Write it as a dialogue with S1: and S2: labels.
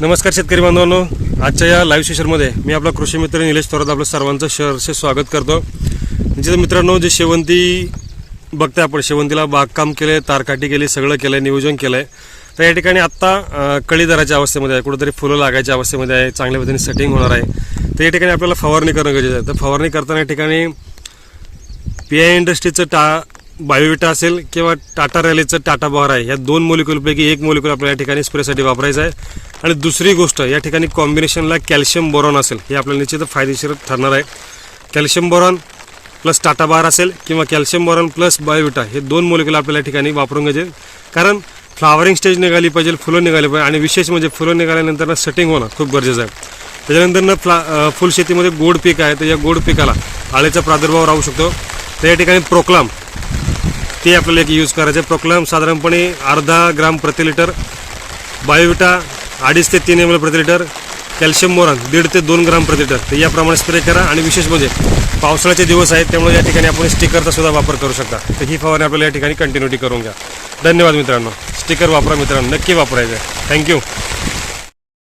S1: नमस्कार शेतकरी बांधवांनो. आजच्या या लाईव्ह सेशनमध्ये मी आपला कृषी मित्र निलेश थोरात आपलं सर्वांचं सहर्ष स्वागत करतो. जे मित्रांनो जे शेवंती बघताय आपण शेवंतीला बागकाम केलं तारकाठी केली सगळं केलं नियोजन केलं तर या ठिकाणी आत्ता कळीदाराच्या दराच्या अवस्थेमध्ये आहे कुठंतरी फुलं लागायच्या अवस्थेमध्ये आहे चांगल्या पद्धतीने सेटिंग होणार आहे. तर या ठिकाणी आपल्याला फवारणी करणं गरजेचं आहे. तर फवारणी करताना या ठिकाणी पी आय इंडस्ट्रीचं टा बायोविटा असेल किंवा टाटा रॅलीचं टाटा बहार आहे या दोन मोलिक्यूलपैकी एक मोलिक्यूल आपल्याला या ठिकाणी स्प्रेसाठी वापरायचं आहे. आणि दुसरी गोष्ट या ठिकाणी कॉम्बिनेशनला कॅल्शियम बोरॉन असेल हे आपल्याला निश्चित फायदेशीर ठरणार आहे. कॅल्शियम बोरॉन प्लस टाटा बार असेल किंवा कॅल्शियम बोरॉन प्लस बायोविटा हे दोन मोलिक्युल आपल्याला या ठिकाणी वापरून घ्यायचे. कारण फ्लावरिंग स्टेज निघाली पाहिजे फुलं निघाली पाहिजे आणि विशेष म्हणजे फुलं निघाल्यानंतर सेटिंग होणं खूप गरजेचं आहे. त्याच्यानंतरनं फ्ला फुलशेतीमध्ये गोड पीक आहे तर या गोड पिकाला आळेचा प्रादुर्भाव राहू शकतो. तर या ठिकाणी प्रोक्लाम ते आपल्याला एक यूज करायचं आहे प्रोक्लाम साधारणपणे अर्धा ग्राम प्रति लिटर बायोविटा अडीच ते तीन एम एल प्रति लिटर कॅल्शियम मोरन दीड ते दोन ग्राम प्रति लिटर. तर याप्रमाणे स्प्रे करा आणि विशेष म्हणजे पावसाळ्याचे दिवस आहेत त्यामुळे या ठिकाणी आपण स्टिकरचा सुद्धा वापर करू शकता. तर ही फवारणी आपल्याला या ठिकाणी कंटिन्युटी करून घ्या. धन्यवाद मित्रांनो. स्टिकर वापरा मित्रांनो. नक्की वापरायचं आहे. थँक्यू